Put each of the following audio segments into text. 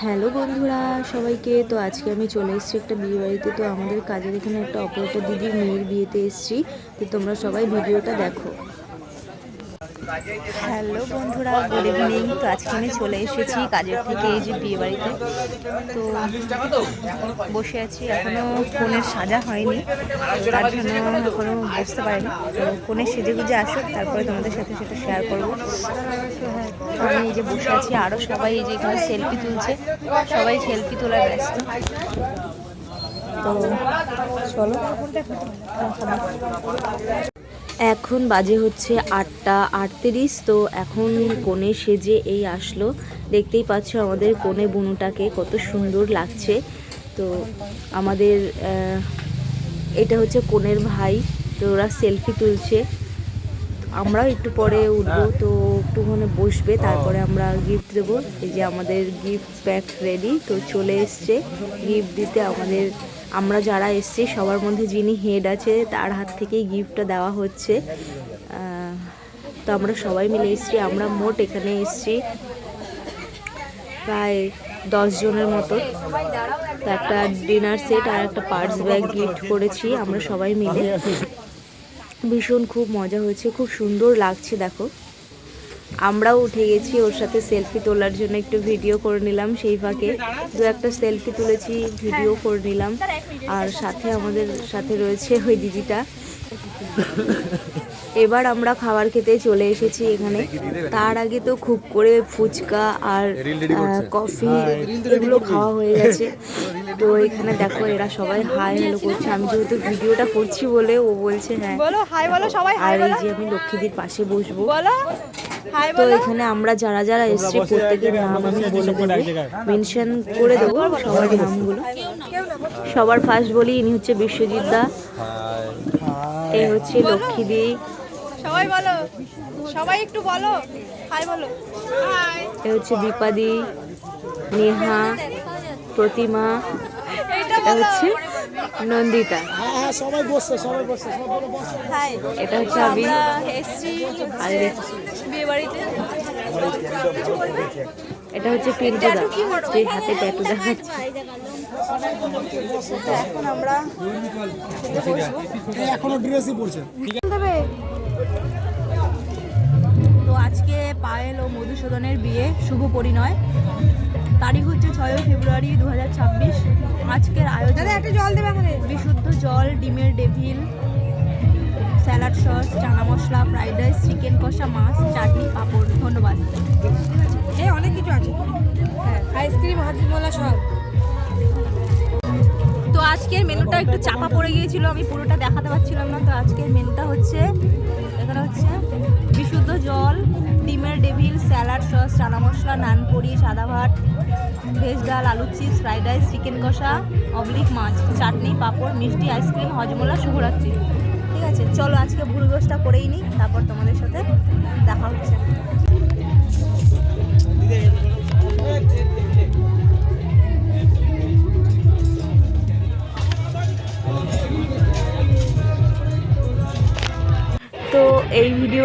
Hello বন্ধুরা, সবাইকে। তো আজকে আমি চলে এসেছি একটা বিয়ে বাড়িতে তো আমাদের কাজের এখানে একটা অপারেটর দিদির মেয়ের বিয়েতে এসেছি। তো তোমরা সবাই ভিডিওটা দেখো। হ্যালো বন্ধুরা গুড ইভিনিং তো আজকে আমি চলে এসেছি কাজের থেকে এই যে বিয়ে বাড়িতে। তো বসে আছি এখনও ফোনের সাজা হয়নি, তার জন্য এখনও বুঝতে পারিনি। তো ফোনে সেজে গুজে আসুক, তারপরে তোমাদের সাথে সেটা শেয়ার করব। তো আমি এই যে বসে আছি আরও সবাই এই যে এখানে সেলফি তুলছে, সবাই সেলফি তোলায় ব্যস্ত। তো চলো এখন বাজে হচ্ছে আটটা আটত্রিশ, তো এখন কোণে সেজে এই আসলো। দেখতেই পাচ্ছ আমাদের কোণে বুনুটাকে কত সুন্দর লাগছে। তো আমাদের এটা হচ্ছে কোণের ভাই, তো ওরা সেলফি তুলছে। আমরাও একটু পরে উঠবো, তো একটুখানি বসবে, তারপরে আমরা গিফট দেবো। এই যে আমাদের গিফট প্যাক রেডি তো চলে এসছে। গিফট দিতে আমাদের আমরা যারা এসছি, সবার মধ্যে যিনি হেড আছে, তার হাত থেকেই গিফটটা দেওয়া হচ্ছে। তো আমরা সবাই মিলে এসছি, আমরা মোট এখানে এসছি প্রায় দশ জনের মতো। একটা ডিনার সেট আর একটা পার্স ব্যাগ গিফট করেছি আমরা সবাই মিলে। ভীষণ খুব মজা হয়েছে, খুব সুন্দর লাগছে, দেখো। আমরাও উঠে গেছি ওর সাথে সেলফি তোলার জন্য একটু ভিডিও করে নিলাম সেই ফাঁকে দু একটা সেলফি তুলেছি ভিডিও করে নিলাম। আর সাথে আমাদের সাথে রয়েছে ওই দিদিটা। এবার আমরা খাবার খেতে চলে এসেছি এখানে। তার আগে তো খুব করে ফুচকা আর আহ, কফি এগুলো খাওয়া হয়ে গেছে। তো এখানে দেখো এরা সবাই হাই হ্যালো করছে। আমি যেহেতু ভিডিওটা করছি বলে ও বলছে হ্যাঁ। বলো হাই বলো সবাই হাই আর এই যে আমি লক্ষ্মীদির পাশে বসবো। তো এখানে আমরা যারা যারা এসছি প্রত্যেকের নাম আমি বলে দেবো। মেনশন করে দেবো সবার নামগুলো। সবার ফার্স্ট বলি ইনি হচ্ছে বিশ্বজিৎ দা। এ হচ্ছে লক্ষ্মীদি সবাই বলো। সবাই একটু বলো। হাই বলো। এ হচ্ছে দীপাদি নেহা প্রতিমা এটা হচ্ছে নন্দিতা। সবাই বসছে সবাই বসছে সবাই বলো বসো হাই এটা হচ্ছে আমি আমরা এসছি আর বিয়ে বাড়িতে এটা হচ্ছে পিন্টুদা যে হাতে ট্যাটু দেখাচ্ছে এখন আমরা এখনও ড্রেসই পরছে। দেবে পায়েল ও মধুসূদনের বিয়ে শুভ পরিণয়। তারিখ হচ্ছে ছয় ফেব্রুয়ারি দু হাজার ছাব্বিশ। আজকের আয়োজন একটা জল দেবে আমাদের। বিশুদ্ধ জল ডিমের devil salad sauce chana masala fried rice chicken কষা মাছ চাটনি পাঁপড়। ধন্যবাদ। অনেক কিছু আছে। হ্যাঁ আইসক্রিম সব। তো আজকের মেনুটা একটু চাপা পড়ে গিয়েছিল আমি পুরোটা দেখাতে পারছিলাম না। তো আজকের মেনুটা হচ্ছে এখানে হচ্ছে বিশুদ্ধ জল, ডিমের devil, salad sauce, chana masala নানপুরি সাদা ভাত, ভেজ ডাল আলু চিপস, ফ্রাইড রাইস, চিকেন কষা, অবলিক মাছ, চাটনি, পাঁপড়, মিষ্টি, আইসক্রিম, হজমোলা, শুভরাত্রি। ঠিক আছে, চলো আজকে ভুরগোসটা করেই নিই, তারপর তোমাদের সাথে দেখা হচ্ছে।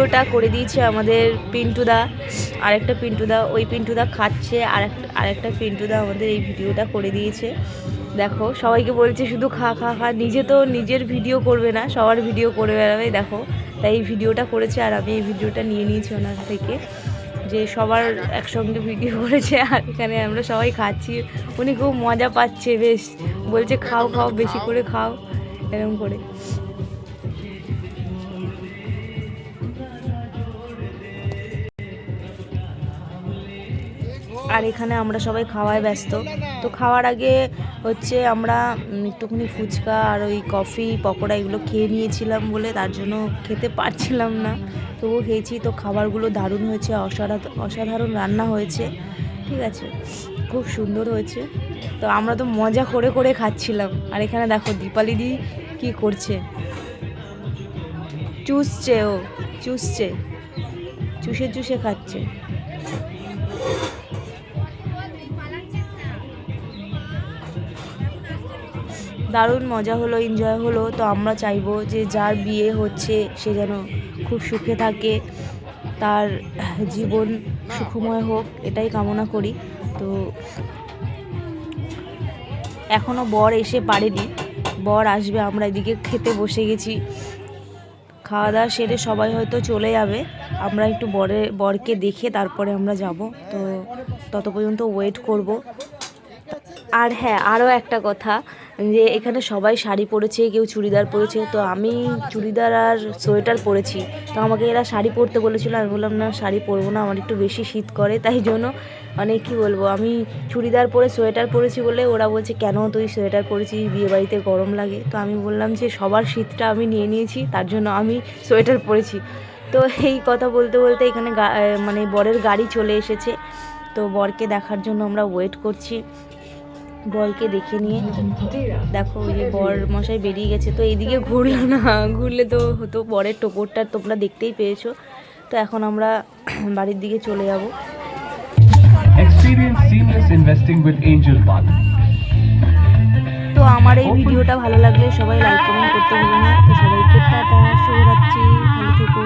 ভিডিওটা করে দিয়েছে আমাদের পিন্টুদা, আরেকটা পিন্টুদা, ওই পিন্টুদা খাচ্ছে আর আরেকটা পিন্টুদা আমাদের এই ভিডিওটা করে দিয়েছে। দেখো, সবাইকে বলছে শুধু খা খা খা, নিজে তো নিজের ভিডিও করবে না, সবার ভিডিও করে বেড়াবে, দেখো। তাই এই ভিডিওটা করেছে আর আমি এই ভিডিওটা নিয়ে নিয়েছি ওনার থেকে, যে সবার একসঙ্গে ভিডিও করেছে, আর এখানে আমরা সবাই খাচ্ছি। উনি খুব মজা পাচ্ছে, বেশ। বলছে, খাও খাও, বেশি করে খাও। এরকম করে। আর এখানে আমরা সবাই খাওয়ায় ব্যস্ত। তো খাওয়ার আগে হচ্ছে আমরা একটুখানি ফুচকা আর ওই কফি, পকোড়া এগুলো খেয়ে নিয়েছিলাম বলে তার জন্য খেতে পারছিলাম না। তবুও খেয়েছি। তো খাবারগুলো দারুণ হয়েছে অসাধারণ অসাধারণ রান্না হয়েছে। ঠিক আছে, খুব সুন্দর হয়েছে। তো আমরা তো মজা করে করে খাচ্ছিলাম। আর এখানে দেখো দীপালিদি কি করছে। চুষছে ও, চুষছে। চুষে চুষে খাচ্ছে। দারুণ মজা হলো এনজয় হলো। তো আমরা চাইব যে যার বিয়ে হচ্ছে সে যেন খুব সুখে থাকে, তার জীবন সুখময় হোক, এটাই কামনা করি। তো এখনও বর এসে পারেনি, বর আসবে, আমরা এদিকে খেতে বসে গেছি। খাওয়া দাওয়া সেরে সবাই হয়তো চলে যাবে, আমরা একটু বরে, বরকে দেখে তারপরে আমরা যাব। তো তত পর্যন্ত ওয়েট করব। আর হ্যাঁ আরও একটা কথা যে এখানে সবাই শাড়ি পরেছে, কেউ চুড়িদার পরেছে, তো আমি চুড়িদার আর সোয়েটার পরেছি। তো আমাকে এরা শাড়ি পরতে বলেছিল, আমি বললাম, না, শাড়ি পরবো না, আমার একটু বেশি শীত করে। তাই জন্য মানে কি বলব, আমি চুড়িদার পরে সোয়েটার পরেছি বলে ওরা বলছে, কেন তুই সোয়েটার পরেছিস? বিয়ে বাড়িতে গরম লাগে। তো আমি বললাম যে, সবার শীতটা আমি নিয়ে নিয়েছি, তার জন্য আমি সোয়েটার পরেছি। তো এই কথা বলতে বলতে এখানে মানে বরের গাড়ি চলে এসেছে। তো বরকে দেখার জন্য আমরা ওয়েট করছি। বলকে দেখে নিয়ে। দেখো ওই যে বর মশাই বেরিয়ে গেছে তো এইদিকে ঘুরলো না। ঘুরলে তো হতো বরের টোপরটা তোমরা দেখতেই পেয়েছ। তো এখন আমরা বাড়ির দিকে চলে যাব। তো আমার এই ভিডিওটা ভালো লাগলে সবাই লাইক কমেন্ট করতে ভুলো না। তো সবাইকে টাটা শুভরাত্রি ভালো থেকো।